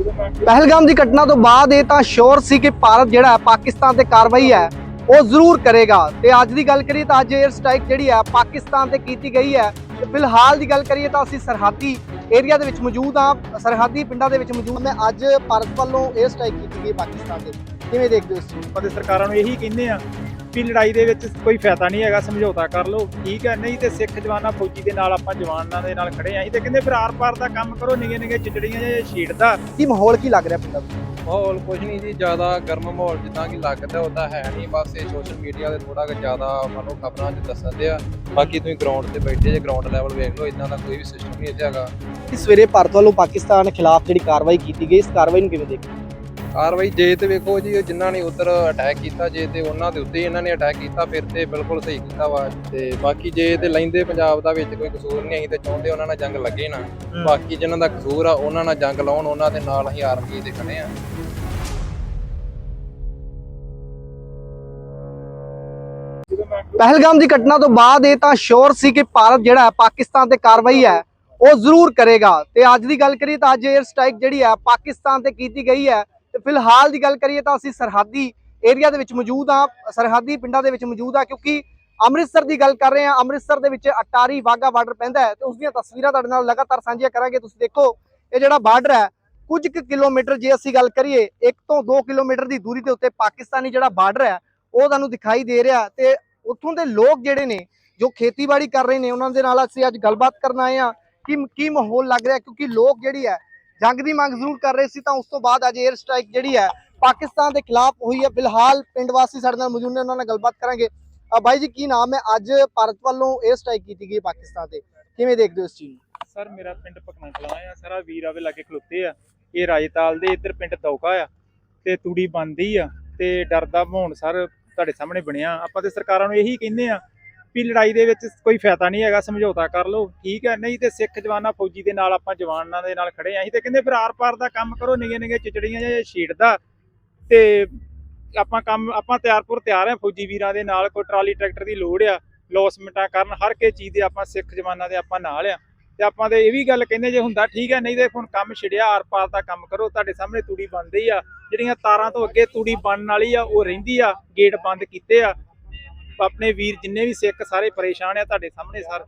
ਪਹਿਲਗਾਮ ਦੀ ਘਟਨਾ ਤੋਂ ਬਾਅਦ ਇਹ ਤਾਂ ਸ਼ੋਰ ਸੀ ਕਿ ਭਾਰਤ ਜਿਹੜਾ ਹੈ, ਪਾਕਿਸਤਾਨ ਤੇ ਕਾਰਵਾਈ ਹੈ, ਉਹ ਜ਼ਰੂਰ ਕਰੇਗਾ। ਤੇ ਅੱਜ ਦੀ ਗੱਲ ਕਰੀਏ ਤਾਂ ਅੱਜ 에ਅਰ ਸਟ੍ਰਾਈਕ ਜਿਹੜੀ ਹੈ, ਪਾਕਿਸਤਾਨ ਤੇ ਕੀਤੀ ਗਈ ਹੈ। ਫਿਲਹਾਲ ਦੀ ਗੱਲ ਕਰੀਏ ਤਾਂ ਅਸੀਂ ਸਰਹੱਦੀ ਏਰੀਆ ਦੇ ਵਿੱਚ ਮੌਜੂਦ ਹਾਂ। ਸਰਹੱਦੀ ਪਿੰਡਾਂ ਦੇ ਵਿੱਚ ਮੌਜੂਦ ਮੈਂ ਅੱਜ ਭਾਰਤ ਵੱਲੋਂ 에ਅਰ ਸਟ੍ਰਾਈਕ ਕੀਤੀ ਗਈ ਪਾਕਿਸਤਾਨ ਤੇ। ਕਿਵੇਂ ਦੇਖਦੇ ਹੋ ਇਸ ਚੀਜ਼ ਨੂੰ? ਆਪਾਂ ਸਰਕਾਰਾਂ ਨੂੰ ਇਹੀ ਕਹਿੰਦੇ ਆ ਵੀ ਲੜਾਈ ਦੇ ਵਿੱਚ ਕੋਈ ਫਾਇਦਾ ਨਹੀਂ ਹੈਗਾ ਸਮਝੌਤਾ ਕਰ ਲਓ ਠੀਕ ਹੈ। ਨਹੀਂ ਤੇ ਸਿੱਖ ਜਵਾਨਾਂ ਫੌਜੀ ਦੇ ਨਾਲ ਆਪਾਂ ਜਵਾਨਾਂ ਦੇ ਨਾਲ ਖੜੇ ਆਂ। ਅਸੀਂ ਤੇ ਕਹਿੰਦੇ ਫਿਰ ਆਰ-ਪਾਰ ਦਾ ਕੰਮ ਕਰੋ ਨਿਗੇ ਨਿਗੇ ਚਿਚੜੀਆਂ ਜੇ ਛੀੜਦਾ ਕੀ ਮਾਹੌਲ ਕੀ ਲੱਗ ਰਿਹਾ ਪਿੰਡਾਂ ਦਾ ਮਾਹੌਲ ਕੁਝ ਨਹੀਂ ਜੀ ਜ਼ਿਆਦਾ ਗਰਮ ਮਾਹੌਲ ਜਿੱਦਾਂ ਕਿ ਲੱਗਦਾ ਉਹ ਤਾਂ ਹੈ ਨਹੀਂ। ਬਸ ਇਹ ਸੋਸ਼ਲ ਮੀਡੀਆ ਤੇ ਥੋੜਾ ਜਿਹਾ ਜ਼ਿਆਦਾ ਮੰਨ ਲਓ ਖਬਰਾਂ 'ਚ ਦੱਸਦੇ ਆ। ਬਾਕੀ ਤੁਸੀਂ ਗਰਾਊਂਡ ਤੇ ਬੈਠੇ ਜੇ ਗਰਾਊਂਡ ਲੈਵਲ ਵੇਖ ਲਓ ਇਦਾਂ ਦਾ ਕੋਈ ਵੀ ਸਿਸਟਮ ਨਹੀਂ ਇੱਥੇ ਹੈਗਾ। ਕਿ ਸਵੇਰੇ ਭਾਰਤ ਵੱਲੋਂ ਪਾਕਿਸਤਾਨ ਖਿਲਾਫ ਜਿਹੜੀ ਕਾਰਵਾਈ ਕੀਤੀ ਗਈ ਇਸ ਕਾਰਵਾਈ ਨੂੰ ਕਿਵੇਂ ਦੇਖਦੇ? ਕਾਰਵਾਈ ਜੇ ਤੇ ਵੇਖੋ ਜੀ ਜਿਨ੍ਹਾਂ ਨੇ ਉਧਰ ਅਟੈਕ ਕੀਤਾ ਜੇ ਤੇ ਉਹਨਾਂ ਦੇ ਉੱਤੇ ਹੀ ਇਹਨਾਂ ਨੇ ਅਟੈਕ ਕੀਤਾ ਫਿਰ ਤੇ ਬਿਲਕੁਲ ਸਹੀ ਕੀਤਾ ਵਾ। ਤੇ ਬਾਕੀ ਜੇ ਤੇ ਲੈਂਦੇ ਪੰਜਾਬ ਦਾ ਵਿੱਚ ਕੋਈ ਕਸੂਰ ਨਹੀਂ ਅਸੀਂ ਤੇ ਚਾਹੁੰਦੇ ਉਹਨਾਂ ਨਾਲ ਜੰਗ ਲੱਗੇ ਨਾ। ਬਾਕੀ ਜਿਨ੍ਹਾਂ ਦਾ ਕਸੂਰ ਆ ਉਹਨਾਂ ਨਾਲ ਜੰਗ ਲਾਉਣ ਉਹਨਾਂ ਦੇ ਨਾਲ ਅਸੀਂ ਆਰਮੀ ਦੇ ਖੜੇ ਆ। ਪਹਿਲਗਾਮ ਦੀ ਘਟਨਾ ਤੋਂ ਬਾਅਦ ਇਹ ਤਾਂ ਸ਼ੋਰ ਸੀ ਕਿ ਭਾਰਤ ਜਿਹੜਾ ਹੈ ਪਾਕਿਸਤਾਨ ਤੇ ਕਾਰਵਾਈ ਹੈ ਉਹ ਜ਼ਰੂਰ ਕਰੇਗਾ। ਤੇ ਅੱਜ ਦੀ ਗੱਲ ਕਰੀਏ ਤਾਂ ਅੱਜ 에ਅਰ ਸਟ੍ਰਾਈਕ ਜਿਹੜੀ ਹੈ ਪਾਕਿਸਤਾਨ ਤੇ ਕੀਤੀ ਗਈ ਹੈ। ਤੇ ਫਿਲਹਾਲ ਦੀ ਗੱਲ ਕਰੀਏ ਤਾਂ ਅਸੀਂ ਸਰਹੱਦੀ ਏਰੀਆ ਦੇ ਵਿੱਚ ਮੌਜੂਦ ਹਾਂ, ਸਰਹੱਦੀ ਪਿੰਡਾਂ ਦੇ ਵਿੱਚ ਮੌਜੂਦ ਹਾਂ ਕਿਉਂਕਿ ਅੰਮ੍ਰਿਤਸਰ ਦੀ ਗੱਲ ਕਰ ਰਹੇ ਹਾਂ, ਅੰਮ੍ਰਿਤਸਰ ਦੇ ਵਿੱਚ ਅਟਾਰੀ ਵਾਗਾ ਬਾਰਡਰ ਪੈਂਦਾ ਹੈ ਤੇ ਉਸ ਦੀਆਂ ਤਸਵੀਰਾਂ ਤੁਹਾਡੇ ਨਾਲ ਲਗਾਤਾਰ ਸਾਂਝੀਆਂ ਕਰਾਂਗੇ। ਤੁਸੀਂ ਦੇਖੋ, ਇਹ ਜਿਹੜਾ ਬਾਰਡਰ ਹੈ, ਕੁਝ ਕੁ ਕਿਲੋਮੀਟਰ ਜੇ ਅਸੀਂ ਗੱਲ ਕਰੀਏ 1 ਤੋਂ 2 ਕਿਲੋਮੀਟਰ ਦੀ ਦੂਰੀ ਦੇ ਉੱਤੇ ਪਾਕਿਸਤਾਨੀ ਜਿਹੜਾ ਬਾਰਡਰ ਹੈ, ਉਹ ਤੁਹਾਨੂੰ ਦਿਖਾਈ ਦੇ ਰਿਹਾ ਤੇ ਉੱਥੋਂ ਦੇ ਲੋਕ ਜਿਹੜੇ ਨੇ, ਜੋ ਖੇਤੀਬਾੜੀ ਕਰ ਰਹੇ ਨੇ, ਉਹਨਾਂ ਦੇ ਨਾਲ ਅਸੀਂ ਅੱਜ ਗੱਲਬਾਤ ਕਰਨ ਆਏ ਆ ਕਿ, ਕੀ ਮਾਹੌਲ ਲੱਗ ਰਿਹਾ ਕਿਉਂਕਿ ਲੋਕ ਜਿਹੜੀ ਹੈ ਜੰਗ ਦੀ ਮੰਗ ਜ਼ਰੂਰ ਕਰ ਰਹੇ ਸੀ, ਤਾਂ ਉਸ ਤੋਂ ਬਾਅਦ ਅੱਜ 에ਅਰ ਸਟ੍ਰਾਈਕ ਜਿਹੜੀ ਹੈ, ਪਾਕਿਸਤਾਨ ਦੇ ਖਿਲਾਫ ਹੋਈ ਹੈ। ਫਿਲਹਾਲ ਪਿੰਡ ਵਾਸੀ ਸਾਡੇ ਨਾਲ ਮੌਜੂਦ ਨੇ, ਉਹਨਾਂ ਨਾਲ ਗੱਲਬਾਤ ਕਰਾਂਗੇ। ਬਾਈ ਜੀ, ਕੀ ਨਾਮ ਹੈ? ਅੱਜ ਭਾਰਤ ਵੱਲੋਂ 에ਅਰ ਸਟ੍ਰਾਈਕ ਕੀਤੀ ਗਈ ਪਾਕਿਸਤਾਨ ਤੇ। ਕਿਵੇਂ ਦੇਖਦੇ ਹੋ ਇਸ ਚੀਜ਼ ਨੂੰ? ਸਰ, ਮੇਰਾ ਪਿੰਡ ਪਕਣਾ ਕਲਾਂ ਆ। ਸਾਰਾ ਵੀਰ ਆਵੇ ਲਾਗੇ ਖਲੋਤੇ ਆ। ਇਹ ਰਾਜਤਾਲ ਦੇ ਇੱਧਰ ਪਿੰਡ ਦੌਕਾ ਆ ਤੇ ਤੂੜੀ ਬੰਦੀ ਆ ਤੇ ਡਰ ਦਾ ਮਾਹੌਲ ਸਰ ਤੁਹਾਡੇ ਸਾਹਮਣੇ ਬਣਿਆ। ਆਪਾਂ ਤੇ ਸਰਕਾਰਾਂ ਨੂੰ ਇਹੀ ਕਹਿੰਦੇ ਆ ਵੀ ਲੜਾਈ ਦੇ ਵਿੱਚ ਕੋਈ ਫਾਇਦਾ ਨਹੀਂ ਹੈਗਾ, ਸਮਝੌਤਾ ਕਰ ਲਓ, ਠੀਕ ਹੈ। ਨਹੀਂ ਤੇ ਸਿੱਖ ਜਵਾਨਾਂ ਫੌਜੀ ਦੇ ਨਾਲ ਆਪਾਂ ਜਵਾਨਾਂ ਦੇ ਨਾਲ ਖੜੇ ਆਂ ਅਸੀਂ ਤੇ ਕਹਿੰਦੇ ਫਿਰ ਆਰ-ਪਾਰ ਦਾ ਕੰਮ ਕਰੋ ਨਿਗੇ ਨਿਗੇ ਚਿਚੜੀਆਂ ਜੇ ਛੀੜਦਾ। ਤੇ ਆਪਾਂ ਕੰਮ, ਆਪਾਂ ਤਿਆਰਪੁਰ ਤਿਆਰ ਆ, ਫੌਜੀ ਵੀਰਾਂ ਦੇ ਨਾਲ ਕੋਈ ਟਰਾਲੀ ਟਰੈਕਟਰ ਦੀ ਲੋੜ ਆ, ਲੌਸਮੈਂਟਾਂ ਕਰਨ, ਹਰ ਕੇ ਚੀਜ਼ ਦੇ ਆਪਾਂ ਸਿੱਖ ਜਵਾਨਾਂ ਦੇ ਆਪਾਂ ਨਾਲ ਆ। ਤੇ ਆਪਾਂ ਤੇ ਇਹ ਵੀ ਗੱਲ ਕਹਿੰਦੇ ਜੇ ਹੁੰਦਾ ਠੀਕ ਹੈ, ਨਹੀਂ ਤੇ ਹੁਣ ਕੰਮ ਛਿੜਿਆ ਆਰ-ਪਾਰ ਦਾ ਕੰਮ ਕਰੋ, ਤੁਹਾਡੇ ਸਾਹਮਣੇ ਤੂੜੀ ਬਣਦੀ ਆ, ਜਿਹੜੀਆਂ ਤਾਰਾਂ ਤੋਂ ਅੱਗੇ ਤੂੜੀ ਬਣਨ ਵਾਲੀ ਆ, ਉਹ ਰਹਿੰਦੀ ਆ, ਗੇਟ ਬੰਦ ਕੀਤੇ ਆ। ਆਪਣੇ ਵੀਰ ਜਿੰਨੇ ਵੀ ਸਿੱਖ ਸਾਰੇ ਪਰੇਸ਼ਾਨ ਆ ਤੁਹਾਡੇ ਸਾਹਮਣੇ ਸਰ।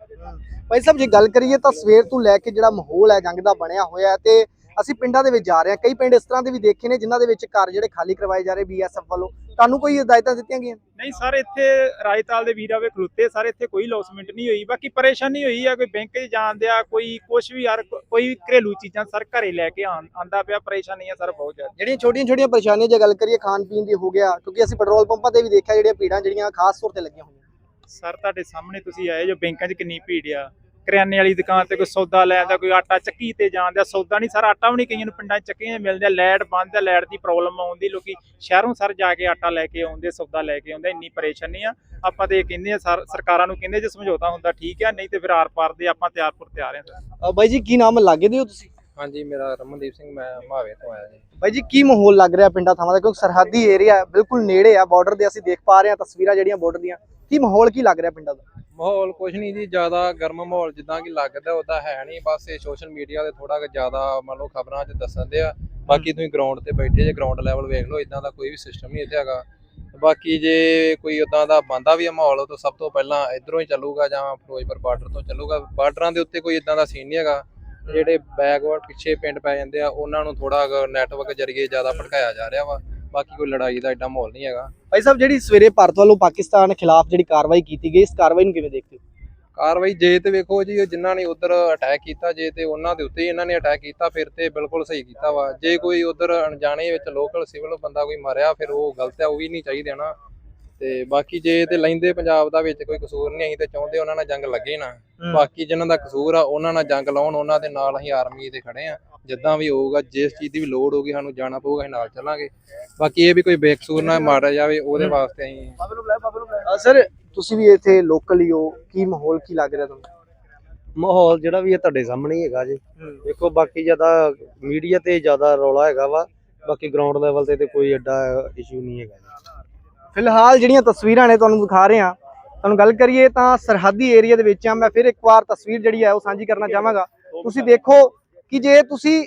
ਭਾਈ ਸਾਹਿਬ, ਜੇ ਗੱਲ ਕਰੀਏ ਤਾਂ ਸਵੇਰ ਤੋਂ ਲੈ ਕੇ ਜਿਹੜਾ ਮਾਹੌਲ ਹੈ, ਜੰਗ ਦਾ ਬਣਿਆ ਹੋਇਆ ਹੈ ਤੇ ਅਸੀਂ ਪਿੰਡਾਂ ਦੇ ਵਿੱਚ ਜਾ ਰਹੇ ਹਾਂ। ਕਈ ਪਿੰਡ ਇਸ ਤਰ੍ਹਾਂ ਦੇ ਵੀ ਦੇਖੇ ਨੇ ਜਿਨ੍ਹਾਂ ਦੇ ਵਿੱਚ ਘਰ ਜਿਹੜੇ ਖਾਲੀ ਕਰਵਾਏ ਜਾ ਰਹੇ ਬੀਐਸਐਫ ਵੱਲੋਂ। ਤੁਹਾਨੂੰ ਕੋਈ ਹਦਾਇਤਾਂ ਦਿੱਤੀਆਂ ਗਈਆਂ? ਨਹੀਂ ਸਰ ਇੱਥੇ ਰਾਜਤਾਲ ਦੇ ਵੀਰ ਆਵੇ ਖਲੋਤੇ ਸਰ ਇੱਥੇ ਕੋਈ ਲੌਸਮੈਂਟ ਨਹੀਂ ਹੋਈ। ਬਾਕੀ ਪਰੇਸ਼ਾਨੀ ਹੋਈ ਆ ਕੋਈ ਬੈਂਕ 'ਚ ਜਾਣ ਦਿਆ ਕੋਈ ਕੁਝ ਵੀ ਯਾਰ ਕੋਈ ਘਰੇਲੂ ਚੀਜ਼ਾਂ ਸਰ ਘਰੇ ਲੈ ਕੇ ਆਂਦਾ ਪਿਆ ਪਰੇਸ਼ਾਨੀ ਆ ਸਰ ਬਹੁਤ ਜ਼ਿਆਦਾ। ਜਿਹੜੀਆਂ ਛੋਟੀਆਂ ਛੋਟੀਆਂ ਪਰੇਸ਼ਾਨੀਆਂ ਜੇ ਗੱਲ ਕਰੀਏ ਖਾਣ ਪੀਣ ਦੀ ਹੋ ਗਿਆ ਕਿਉਂਕਿ ਅਸੀਂ ਪੈਟਰੋਲ ਪੰਪਾਂ ਤੇ ਵੀ ਦੇਖਿਆ ਜਿਹੜੀਆਂ ਭੀੜਾਂ ਜਿਹੜੀਆਂ ਖਾਸ ਤੌਰ ਤੇ ਲੱਗੀਆਂ ਹੋਈਆਂ। ਸਰ ਤੁਹਾਡੇ ਸਾਹਮਣੇ ਤੁਸੀਂ ਆਏ ਜੋ ਬੈਂਕਾਂ 'ਚ ਕਿੰਨੀ ਭੀੜ ਆ। ਕਰਿਆਨੇ ਵਾਲੀ ਦੁਕਾਨ ਤੇ ਕੋਈ ਸੌਦਾ ਲੈਣ ਦਾ ਕੋਈ ਆਟਾ ਚੱਕੀ ਤੇ ਜਾਂਦਾ ਸੌਦਾ ਨਹੀਂ ਸਰ ਆਟਾ ਵੀ ਨਹੀਂ ਕਈਆਂ ਨੂੰ ਪਿੰਡਾਂ 'ਚ ਚੱਕੀਆਂ ਮਿਲਦੇ ਆ ਲਾਈਟ ਬੰਦ ਆ ਲਾਈਟ ਦੀ ਪ੍ਰੋਬਲਮ ਆਉਂਦੀ ਲੋਕੀ ਸ਼ਹਿਰੋਂ ਸਰ ਜਾ ਕੇ ਆਟਾ ਲੈ ਕੇ ਆਉਂਦੇ ਸੌਦਾ ਲੈ ਕੇ ਆਉਂਦੇ ਇੰਨੀ ਪਰੇਸ਼ਾਨੀ ਆ। ਆਪਾਂ ਤੇ ਇਹ ਕਹਿੰਦੇ ਆ ਸਰ ਸਰਕਾਰਾਂ ਨੂੰ ਕਹਿੰਦੇ ਜੇ ਸਮਝੌਤਾ ਹੁੰਦਾ ਠੀਕ ਆ ਨਹੀਂ ਤੇ ਫਿਰ ਆਰ ਪਾਰ ਦੇ ਆਪਾਂ ਤਿਆਰਪੁਰ ਤਿਆਰ ਆ। ਬਾਈ ਜੀ ਕੀ ਨਾਮ ਲੱਗੇ ਦੇ ਹੋ ਤੁਸੀਂ? ਹਾਂਜੀ ਮੇਰਾ ਰਮਨਦੀਪ ਸਿੰਘ ਮੈਂ ਮਾਵੇ ਤੋਂ ਆਇਆ ਜੀ। ਬਾਈ ਜੀ ਕੀ ਮਾਹੌਲ ਲੱਗ ਰਿਹਾ ਪਿੰਡਾਂ ਥਾਵਾਂ ਦਾ? ਕਿਉਂਕਿ ਸਰਹੱਦੀ ਏਰੀਆ ਬਿਲਕੁਲ ਨੇੜੇ ਆ ਬਾਰਡਰ ਦੇ ਅਸੀਂ ਦੇਖ ਪਾ ਰਹੇ ਹਾਂ ਤਸਵੀਰਾਂ ਜਿਹੜੀਆਂ ਬਾਰਡਰ ਦੀਆਂ। ਕੀ ਮਾਹੌਲ ਕੀ ਲੱਗ ਰਿਹਾ ਪਿੰਡਾਂ ਦਾ? ਮਾਹੌਲ ਕੁਝ ਨਹੀਂ ਜੀ, ਜ਼ਿਆਦਾ ਗਰਮ ਮਾਹੌਲ ਜਿੱਦਾਂ ਕਿ ਲੱਗਦਾ, ਉਹ ਹੈ ਨਹੀਂ। ਬਸ ਇਹ ਸੋਸ਼ਲ ਮੀਡੀਆ ਤੇ ਥੋੜਾ ਜ਼ਿਆਦਾ ਮੰਨ ਲਓ ਖਬਰਾਂ 'ਚ ਦੱਸਦੇ ਆ। ਬਾਕੀ ਤੁਸੀਂ ਗਰਾਊਂਡ ਤੇ ਬੈਠੇ ਜੇ ਗਰਾਊਂਡ ਲੈਵਲ ਵੇਖ ਲਓ ਇਦਾਂ ਦਾ ਕੋਈ ਵੀ ਸਿਸਟਮ ਨਹੀਂ ਇੱਥੇ ਹੈਗਾ। ਬਾਕੀ ਜੇ ਕੋਈ ਉਦਾਂ ਦਾ ਬੰਦਾ ਵੀ ਆ ਮਾਹੌਲ ਤਾਂ ਸਭ ਤੋਂ ਪਹਿਲਾਂ ਇਧਰੋਂ ਹੀ ਚੱਲੂਗਾ ਜਾਂ ਫਿਰੋਜ਼ਪੁਰ ਬਾਰਡਰ ਤੋਂ ਚੱਲੂਗਾ। ਬਾਰਡਰਾਂ ਦੇ ਉੱਤੇ ਕੋਈ ਇਦਾਂ ਦਾ ਸੀਨ ਨਹੀਂ ਹੈਗਾ। ਜਿਹੜੇ ਬੈਕਵਰਡ ਪਿੱਛੇ ਪਿੰਡ ਪੈ ਜਾਂਦੇ ਆ, ਉਹਨਾਂ ਨੂੰ ਥੋੜਾ ਨੈਟਵਰਕ ਜਰੀਏ ਜ਼ਿਆਦਾ ਭੜਕਾਇਆ ਜਾ ਰਿਹਾ ਵਾ। ਬਾਕੀ ਕੋਈ ਲੜਾਈ ਦਾ ਐਡਾ ਮਾਹੌਲ ਨਹੀਂ ਹੈਗਾ। ਭਾਈ ਸਾਹਿਬ ਜਿਹੜੀ ਸਵੇਰੇ ਭਾਰਤ ਵੱਲੋਂ ਪਾਕਿਸਤਾਨ ਖਿਲਾਫ ਜਿਹੜੀ ਕਾਰਵਾਈ ਕੀਤੀ ਗਈ ਇਸ ਕਾਰਵਾਈ ਨੂੰ ਕਿਵੇਂ ਦੇਖਦੇ ਹੋ? ਕਾਰਵਾਈ ਜੇ ਤੇ ਵੇਖੋ ਜੀ ਜਿਨ੍ਹਾਂ ਨੇ ਉਧਰ ਅਟੈਕ ਕੀਤਾ ਜੇ ਤੇ ਉਹਨਾਂ ਦੇ ਉੱਤੇ ਹੀ ਇਹਨਾਂ ਨੇ ਅਟੈਕ ਕੀਤਾ ਫਿਰ ਤੇ ਬਿਲਕੁਲ ਸਹੀ ਕੀਤਾ ਵਾ। ਜੇ ਕੋਈ ਉਧਰ ਅਣਜਾਣੇ ਵਿੱਚ ਲੋਕਲ ਸਿਵਲ ਬੰਦਾ ਕੋਈ ਮਰਿਆ ਫਿਰ ਉਹ ਗਲਤ ਆ ਉਹ ਵੀ ਨਹੀਂ ਚਾਹੀਦੇ ਨਾ। ਤੇ ਬਾਕੀ ਜੇ ਤੇ ਲੈਂਦੇ ਪੰਜਾਬ ਦਾ ਵਿੱਚ ਕੋਈ ਕਸੂਰ ਨਹੀਂ ਅਸੀਂ ਤੇ ਚਾਹੁੰਦੇ ਉਹਨਾਂ ਨਾਲ ਜੰਗ ਲੱਗੇ ਨਾ। ਬਾਕੀ ਜਿਨ੍ਹਾਂ ਦਾ ਕਸੂਰ ਆ ਉਹਨਾਂ ਨਾਲ ਜੰਗ ਲਾਉਣ ਉਹਨਾਂ ਦੇ ਨਾਲ ਅਸੀਂ ਆਰਮੀ ਦੇ ਖੜੇ ਆ ਜਿੱਦਾਂ ਵੀ ਹੋਊਗਾ ਜਿਸ ਚੀਜ਼ ਦੀ ਵੀ ਲੋੜ ਹੋਊਗੀ ਸਾਨੂੰ ਜਾਣਾ ਪਊਗਾ ਅਸੀਂ ਨਾਲ ਚੱਲਾਂਗੇ। ਬਾਕੀ ਇਹ ਵੀ ਕੋਈ ਬੇਕਸੂਰ ਨਾ ਮਾਰਿਆ ਜਾਵੇ ਉਹਦੇ ਵਾਸਤੇ ਅਸੀਂ ਸਰ ਤੁਸੀਂ ਵੀ ਇੱਥੇ ਲੋਕਲ ਹੀ ਹੋ। ਕੀ ਮਾਹੌਲ ਕੀ ਲੱਗ ਰਿਹਾ ਤੁਹਾਨੂੰ? ਮਾਹੌਲ ਜਿਹੜਾ ਵੀ ਇਹ ਤੁਹਾਡੇ ਸਾਹਮਣੇ ਹੀ ਹੈਗਾ ਜੀ। ਦੇਖੋ ਬਾਕੀ ਜ਼ਿਆਦਾ ਮੀਡੀਆ ਤੇ ਜ਼ਿਆਦਾ ਰੌਲਾ ਹੈਗਾ ਵਾ। ਬਾਕੀ ਗਰਾਊਂਡ ਲੈਵਲ ਤੇ ਤੇ ਕੋਈ ਐਡਾ ਇਸ਼ੂ ਨਹੀਂ ਹੈਗਾ ਜੀ। ਫਿਲਹਾਲ ਜਿਹੜੀਆਂ ਤਸਵੀਰਾਂ ਨੇ ਤੁਹਾਨੂੰ ਦਿਖਾ ਰਹੇ ਹਾਂ ਤੁਹਾਨੂੰ ਗੱਲ ਕਰੀਏ ਤਾਂ ਸਰਹੱਦੀ ਏਰੀਆ ਦੇ ਵਿੱਚ ਆ। ਮੈਂ ਫਿਰ ਇੱਕ ਵਾਰ ਤਸਵੀਰ ਜਿਹੜੀ ਹੈ ਉਹ ਸਾਂਝੀ ਕਰਨਾ ਚਾਹਾਂਗਾ। ਤੁਸੀਂ ਦੇਖੋ ਕਿ ਜੇ ਤੁਸੀਂ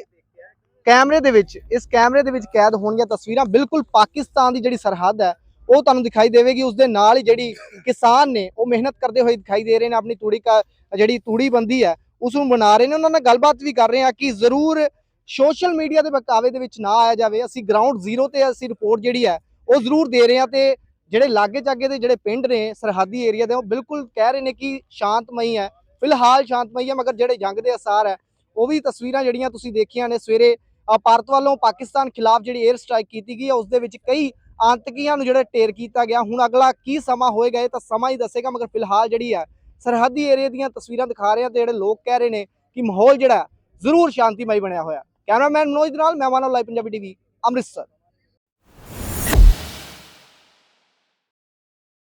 ਕੈਮਰੇ ਦੇ ਵਿੱਚ, ਇਸ ਕੈਮਰੇ ਦੇ ਵਿੱਚ ਕੈਦ ਹੋਣਗੀਆਂ ਤਸਵੀਰਾਂ, ਬਿਲਕੁਲ ਪਾਕਿਸਤਾਨ ਦੀ ਜਿਹੜੀ ਸਰਹੱਦ ਹੈ, ਉਹ ਤੁਹਾਨੂੰ ਦਿਖਾਈ ਦੇਵੇਗੀ। ਉਸ ਦੇ ਨਾਲ ਹੀ ਜਿਹੜੀ ਕਿਸਾਨ ਨੇ, ਉਹ ਮਿਹਨਤ ਕਰਦੇ ਹੋਏ ਦਿਖਾਈ ਦੇ ਰਹੇ ਨੇ, ਆਪਣੀ ਤੂੜੀ ਕਾ, ਜਿਹੜੀ ਤੂੜੀ ਬੰਦੀ ਹੈ, ਉਸ ਨੂੰ ਬਣਾ ਰਹੇ ਨੇ। ਉਹਨਾਂ ਨਾਲ ਗੱਲਬਾਤ ਵੀ ਕਰ ਰਹੇ ਆ ਕਿ ਜ਼ਰੂਰ ਸੋਸ਼ਲ ਮੀਡੀਆ ਦੇ ਬਕਾਵੇ ਦੇ ਵਿੱਚ ਨਾ ਆਇਆ ਜਾਵੇ। ਅਸੀਂ ਗਰਾਊਂਡ ਜ਼ੀਰੋ ਤੇ ਅਸੀਂ ਰਿਪੋਰਟ ਜਿਹੜੀ ਹੈ, ਉਹ ਜ਼ਰੂਰ ਦੇ ਰਹੇ ਆ ਤੇ ਜਿਹੜੇ ਲਾਗੇ ਚਾਗੇ ਦੇ ਜਿਹੜੇ ਪਿੰਡ ਨੇ, ਸਰਹੱਦੀ ਏਰੀਆ ਦੇ, ਉਹ ਬਿਲਕੁਲ ਕਹਿ ਰਹੇ ਨੇ ਕਿ ਸ਼ਾਂਤਮਈ ਹੈ। ਫਿਲਹਾਲ ਸ਼ਾਂਤਮਈ ਹੈ, ਮਗਰ ਜਿਹੜੇ ਜੰਗ ਦੇ ਅਸਾਰ ਹੈ ਉਹ ਵੀ ਤਸਵੀਰਾਂ ਜਿਹੜੀਆਂ ਤੁਸੀਂ ਦੇਖੀਆਂ ਨੇ ਸਵੇਰੇ ਭਾਰਤ ਵੱਲੋਂ ਪਾਕਿਸਤਾਨ ਖਿਲਾਫ ਜਿਹੜੀ 에ਅਰ ਸਟ੍ਰਾਈਕ ਕੀਤੀ ਗਈ ਹੈ, ਉਸ ਦੇ ਵਿੱਚ ਕਈ ਆਤੰਕੀਆਂ ਨੂੰ ਜਿਹੜਾ ਢੇਰ ਕੀਤਾ ਗਿਆ। ਹੁਣ ਅਗਲਾ ਕੀ ਸਮਾਂ ਹੋਏਗਾ, ਇਹ ਤਾਂ ਸਮਾਂ ਹੀ ਦੱਸੇਗਾ, ਮਗਰ ਫਿਲਹਾਲ ਜਿਹੜੀ ਹੈ, ਸਰਹੱਦੀ ਏਰੀਆ ਦੀਆਂ ਤਸਵੀਰਾਂ ਦਿਖਾ ਰਹੇ ਆ ਤੇ ਜਿਹੜੇ ਲੋਕ ਕਹਿ ਰਹੇ ਨੇ ਕਿ ਮਾਹੌਲ ਜਿਹੜਾ ਜ਼ਰੂਰ ਸ਼ਾਂਤੀਮਈ ਬਣਿਆ ਹੋਇਆ ਕੈਮਰਾਮੈਨ ਮਨੋਜ ਦੇ ਨਾਲ, ਮੈਂ ਮਾਨਵ ਲਾਈਵ ਪੰਜਾਬੀ ਟੀਵੀ, ਅੰਮ੍ਰਿਤਸਰ।